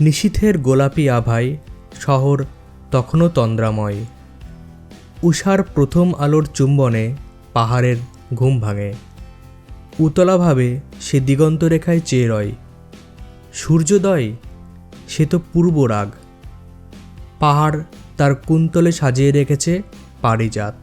নিশীথের গোলাপি আভায় শহর তখনও তন্দ্রাময়। উষার প্রথম আলোর চুম্বনে পাহাড়ের ঘুম ভাঙে। উতলাভাবে সে দিগন্তরেখায় চেয়ে রয়। সূর্যোদয়? সে তো পূর্ব রাগ। পাহাড় তার কুন্তলে সাজিয়ে রেখেছে পারিজাত।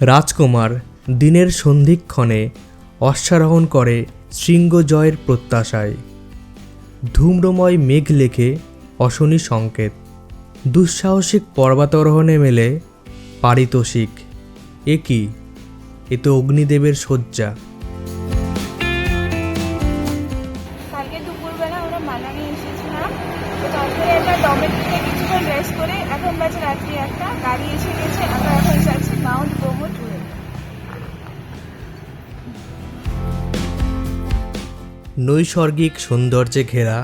রাজকুমার দিনের সন্ধিক্ষণে অশ্বারোহণ করে শৃঙ্গ জয়ের প্রত্যাশায়। ধূম্রময় মেঘ লেখে অশনি সংকেত। দুঃসাহসিক পর্বতারোহণে মেলে পারিতোষিক। এ কি? এ তো অগ্নিদেবের শয্যা। নৈসর্গিক সৌন্দর্যে ঘেরা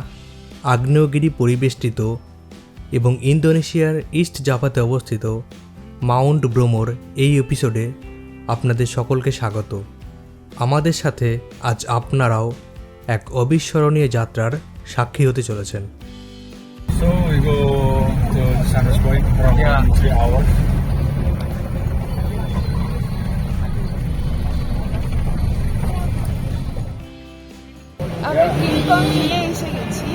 আগ্নেয়গিরি পরিবেষ্টিত এবং ইন্দোনেশিয়ার ইস্ট জাপাতে অবস্থিত মাউন্ট ব্রোমোর এই এপিসোডে আপনাদের সকলকে স্বাগত আমাদের সাথে আজ আপনারাও এক অবিস্মরণীয় যাত্রার সাক্ষী হতে চলেছেন So, we go to Point Yeah. three hours. হিলে এসে গেছি।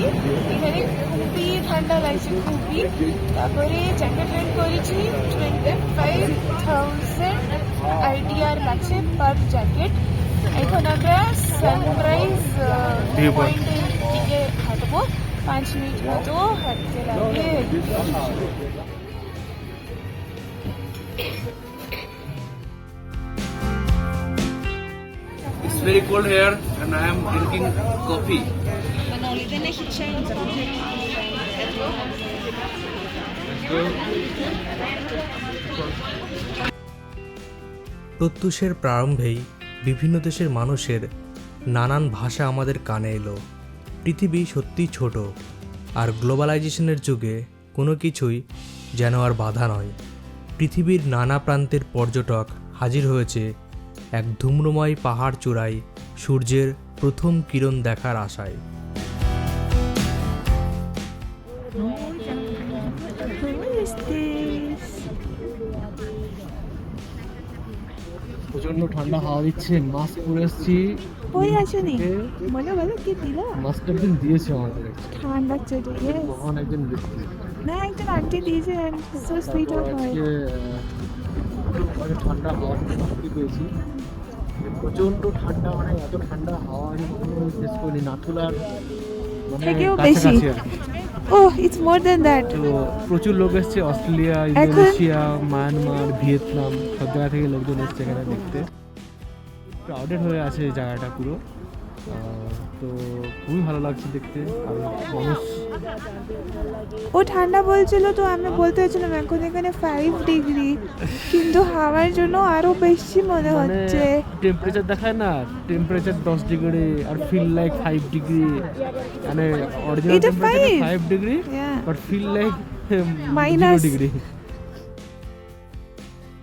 এখানে খুবই ঠান্ডা লাগছে খুবই। তারপরে জ্যাকেট রেন্ট করেছি টোয়েন্টি ফাইভ থাউজেন্ড আইডিআর লাগছে পার জ্যাকেট এখন আমরা সানরাইজ পয়েন্টের দিকে হাঁটবো। পাঁচ মিনিট মতো হাঁটতে লাগে very cold here and I am drinking coffee. প্রত্যুষের প্রারম্ভেই বিভিন্ন দেশের মানুষের নানান ভাষা আমাদের কানে এলো। পৃথিবী সত্যিই ছোট আর গ্লোবালাইজেশনের যুগে কোনো কিছুই যেন আর বাধা নয়। পৃথিবীর নানা প্রান্তের পর্যটক হাজির হয়েছে এক ধূম্রময় পাহাড় চূড়ায় সূর্যের প্রথম কিরণ দেখার আশায়। প্রচণ্ড ঠান্ডা হাওয়া দিচ্ছে মাস্ক পরে এসেছি। ওই আসেনি? বলো বলো কি দিল? মাস্ক একদিন দিয়েছে আমাদের ঠান্ডা চলে কখন একদিন দিচ্ছে না একজন আন্টি দিয়েছে সো সুইট অফ হয় অনেক ঠান্ডা হাওয়া পেয়েছি। প্রচণ্ড ঠান্ডা মানে এত ঠান্ডা হাওয়া আমি কখনো ফেস করিনি। নাথুলার থেকেও বেশি। ও ইটস মোর দ্যান দ্যাট তো প্রচুর লোক এসছে অস্ট্রেলিয়া ইন্দোনেশিয়া মায়ানমার ভিয়েতনাম সব জায়গা থেকে লোকজন এসছে এখানে দেখতে। ক্রাউডেড হয়ে আছে জায়গাটা পুরো। তো খুবই ভালো লাগছে দেখতে আর মানুষ ও ঠান্ডা বলছিল তো আমি বলতে চাইছিলাম এখন এখানে ফাইভ ডিগ্রি কিন্তু হাওয়ার জন্য আরও বেশি মনে মানে হচ্ছে টেম্পারেচার দেখায় না টেম্পারেচার দশ ডিগ্রি আর ফিল লাইক ফাইভ ডিগ্রি মানে original temperature? Five degree. But feel like Minus. Degree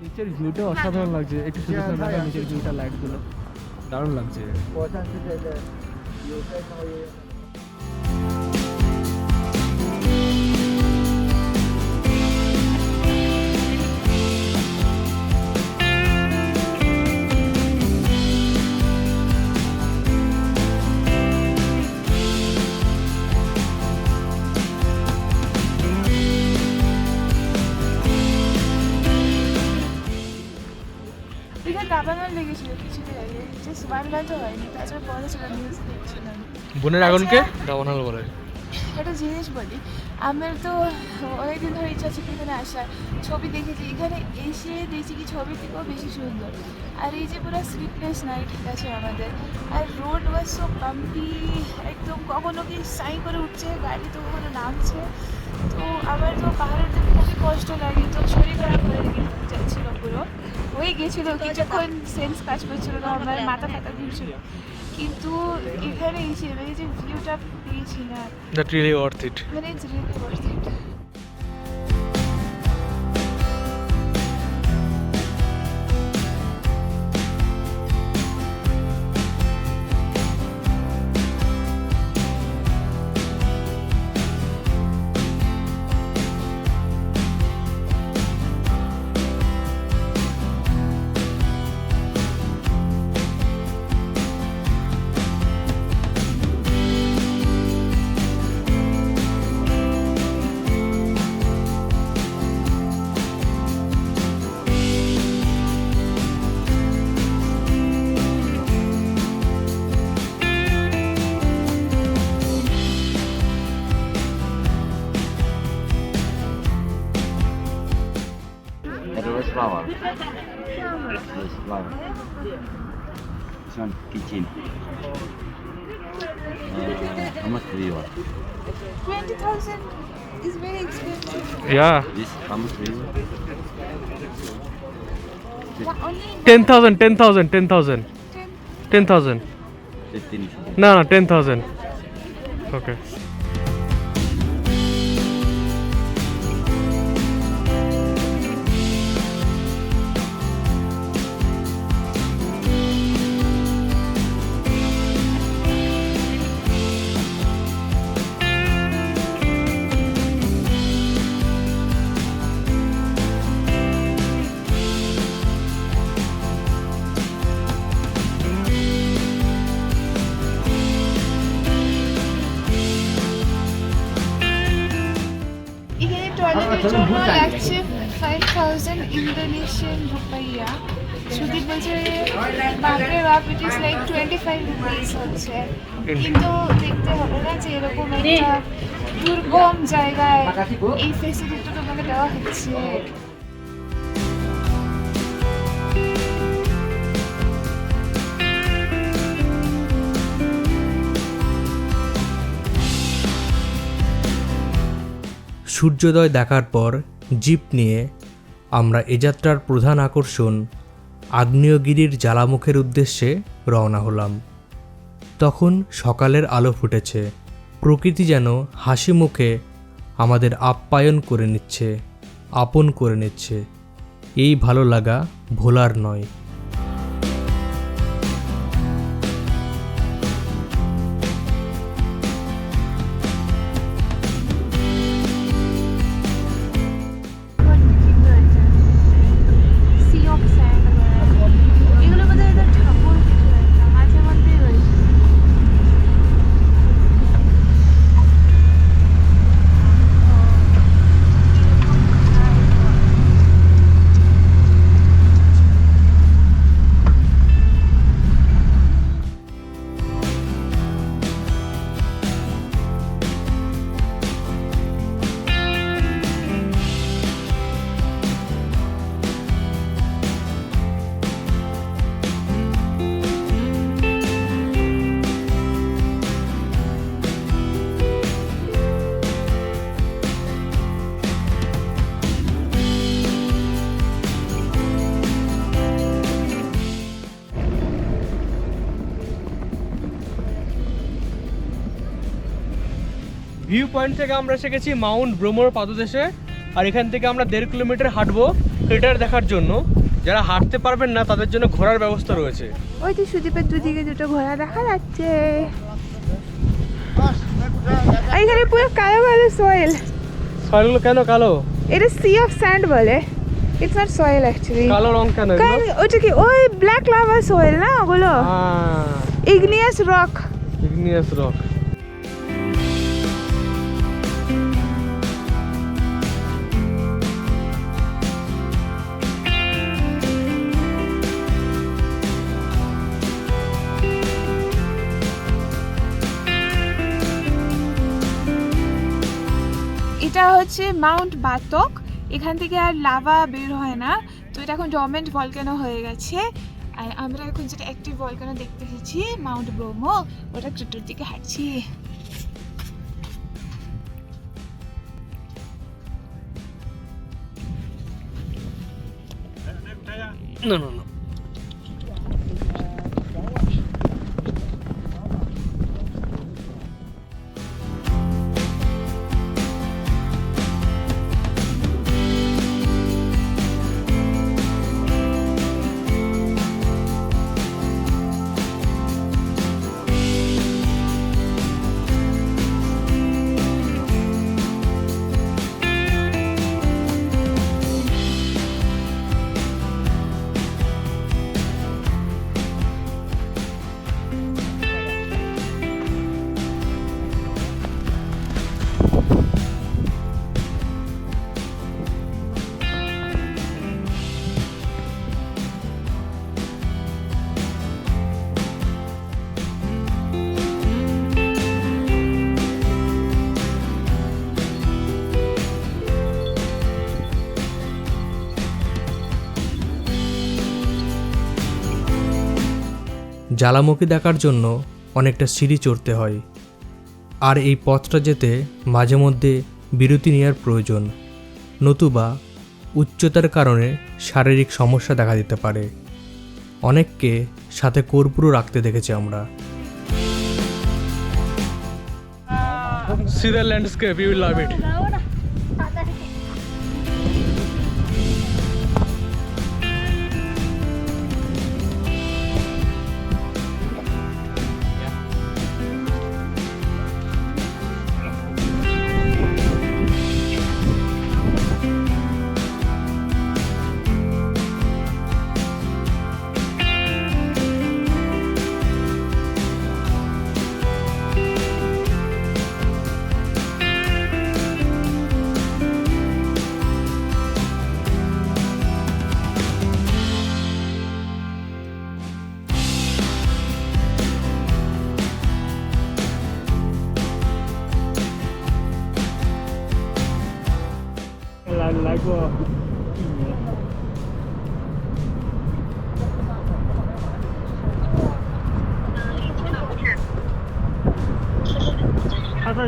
নিচের ভিউটা অসাধারণ লাগছে একটু দেখা নিচের ভিউটা লাইটগুলো 当然能接，我上次在的有在稍音。এখানে দাবানল লেগেছিল কিছুদিন আগে। জাস্ট ওয়ান মান্থও হয়নি তাছাড়া পরে ছিল নিউজ দেখছিলাম। বোনের আগুনকে দাবানল বলে। একটা জিনিস বলি আমার তো অনেকদিন ধরে ইচ্ছা ছিল এখানে আসার ছবি দেখেছি এখানে এসে দেখছি কি ছবি থেকেও বেশি সুন্দর। আর এই যে পুরো স্লিপলেস নাইট আছে আমাদের। আর রোড ওয়াজ সো বাম্পি একদম কখনো কি সাই করে উঠছে গাড়ি তো কখনো নামছে। তো আমার তো পাহাড়ের দিকে খুবই কষ্ট লাগে তো শরীর খারাপ হয়ে গে- যাচ্ছিল পুরো। হয়ে গেছিল কিছুক্ষণ সেন্স কাজ করছিল না আমার মাথা ফাতা ঘুরছিল। কিন্তু এখানে এসে এই যে ভিউটা পেয়েছি না। দ্যাট রিয়েলি ওয়ার্থ ইট মানে it's really worth it restaurant kitchen. Uh, how much do you want? 20,000 is very expensive. Yeah. This how much do you want? Only 10,000, 10,000, 10,000. 10,000. Fifteen. No, no, 10,000. Okay. জন্য লাগছে five thousand Indonesian rupiah. Sudip বলছে বাপরে বাপ it is like twenty five rupees হচ্ছে কিন্তু দেখতে হবে না যে এরকম একটা দুর্গম জায়গায় এই ফেসিলিটিটা তোমাকে দেওয়া হচ্ছে। সূর্যোদয় দেখার পর জিপ নিয়ে আমরা এ যাত্রার প্রধান আকর্ষণ আগ্নেয়গিরির জ্বালামুখের উদ্দেশ্যে রওনা হলাম। তখন সকালের আলো ফুটেছে। প্রকৃতি যেন হাসি মুখে আমাদের আপ্যায়ন করে নিচ্ছে, আপন করে নিচ্ছে। এই ভালো লাগা ভোলার নয়। ভিউ পয়েন্ট থেকে আমরা শিখেছি মাউন্ট ব্রোমোর পাদদেশে আর এখান থেকে আমরা দেড় কিলোমিটার হাঁটবো ক্রেটার দেখার জন্য। যারা হাঁটতে পারবেন না তাদের জন্য ঘোরার ব্যবস্থা রয়েছে। ওই তো সুদীপের দুদিকে দুটো ঘোড়া দেখা যাচ্ছে। এখানে পুরো কালো কালো সয়েল সয়েলগুলো কেন কালো? এটা সি অফ স্যান্ড বলে। ইটস নট সয়েল অ্যাকচুয়ালি কালো রং কেন কারণ ওটা কি ওই ব্ল্যাক লাভা সয়েল না ওগুলো? ইগনিয়াস রক ইগনিয়াস রক হচ্ছে মাউন্ট বাতক এখান থেকে আর লাভা বের হয় না। তো এটা এখন ডরমেন্ট ভলকানো হয়ে গেছে। আর আমরা এখন যেটা অ্যাক্টিভ ভলকানো দেখতে এসেছি মাউন্ট ব্রহ্মো ওটা ক্রিটোর দিকে হাঁটছি। না না না জ্বালামুখী দেখার জন্য অনেকটা সিঁড়ি চড়তে হয়। আর এই পথটা যেতে মাঝে মধ্যে বিরতি নেওয়ার প্রয়োজন। নতুবা উচ্চতার কারণে শারীরিক সমস্যা দেখা দিতে পারে। অনেককে সাথে কর্পূরও রাখতে দেখেছি আমরা। See the landscape, you will love it.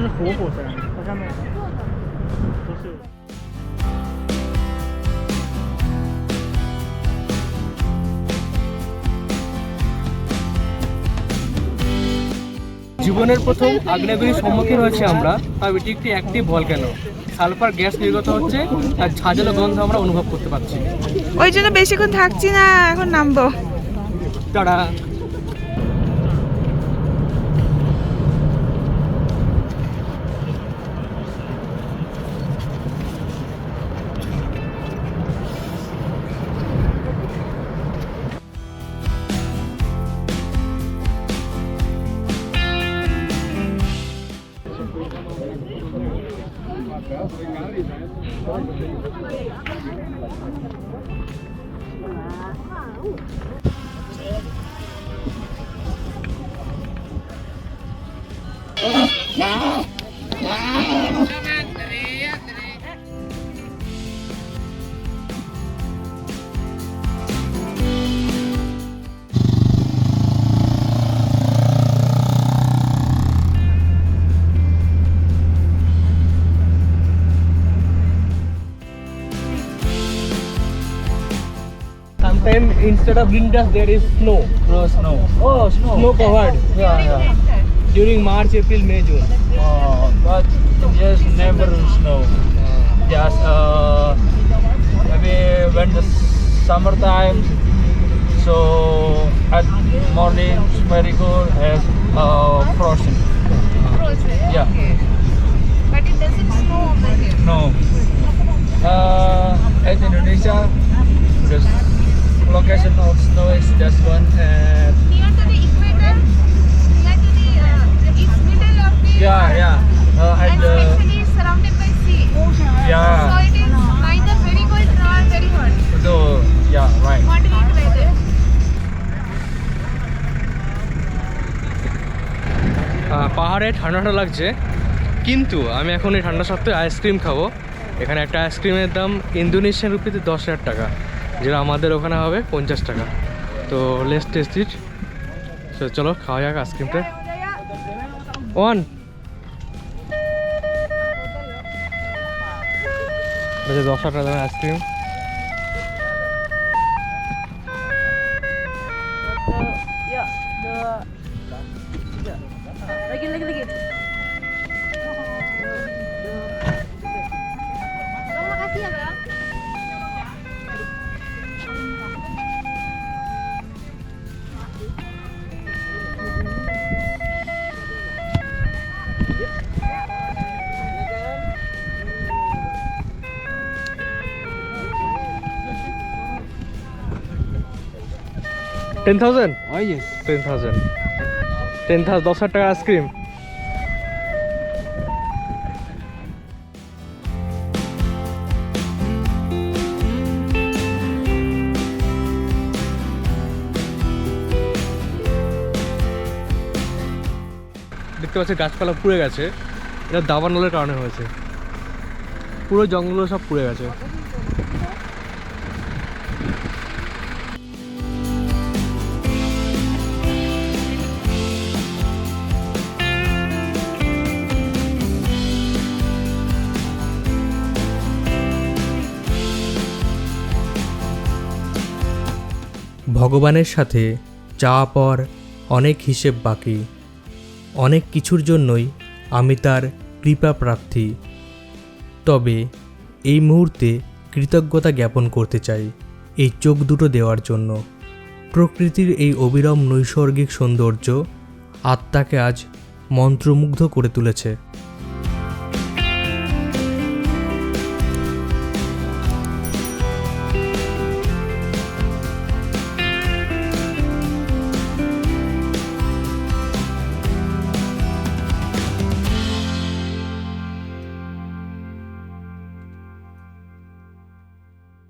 জীবনের প্রথম আগ্নেয়গিরির সম্মুখীন হয়েছি আমরা আর এটি একটি অ্যাক্টিভ ভলক্যানো সালফার গ্যাস নির্গত হচ্ছে আর ঝাঁঝালো গন্ধ আমরা অনুভব করতে পারছি। ওই জন্য বেশিক্ষণ থাকছি না এখন নামবো। তারা Sometimes instead of green grass there is snow. No snow. Oh, snow. snow covered Yeah, yeah. During March, April, May, June. Uh, but just never snow. Just uh, maybe when the summertime. So at morning it's very good as uh, frozen. Yeah. Okay. But it doesn't snow over here. No. Uh, at Indonesia, the location of snow is just one at Near to the yeah yeah uh, and the especially surrounded by sea. So yeah it is neither very cold nor very hot. so yeah right. Moderate weather. পাহাড়ে ঠান্ডা ঠান্ডা লাগছে কিন্তু আমি এখন এই ঠান্ডা সত্ত্বেও আইসক্রিম খাব এখানে একটা আইসক্রিমের দাম ইন্দোনেশিয়ান রুপিতে দশ হাজার টাকা যেটা আমাদের ওখানে হবে পঞ্চাশ টাকা তো লেস টেস্ট ইট তো চলো খাওয়া যাক আইসক্রিমটা ওয়ান দশ হাজার টাকা দামের ice cream. Makasih ya, ten thousand? Oh. Ten thousand. Ten thousand দশ হাজার টাকা আইসক্রিম। দেখতে পাচ্ছি গাছপালা পুড়ে গেছে। এটা দাবানলের কারণে হয়েছে। পুরো জঙ্গলগুলো সব পুড়ে গেছে। ভগবানের সাথে চাওয়া পর অনেক হিসেব বাকি। অনেক কিছুর জন্যই আমি তার কৃপা প্রার্থী তবে এই মুহূর্তে কৃতজ্ঞতা জ্ঞাপন করতে চাই এই চোখ দুটো দেওয়ার জন্য। প্রকৃতির এই অবিরম নৈসর্গিক সৌন্দর্য আত্মাকে আজ মন্ত্রমুগ্ধ করে তুলেছে।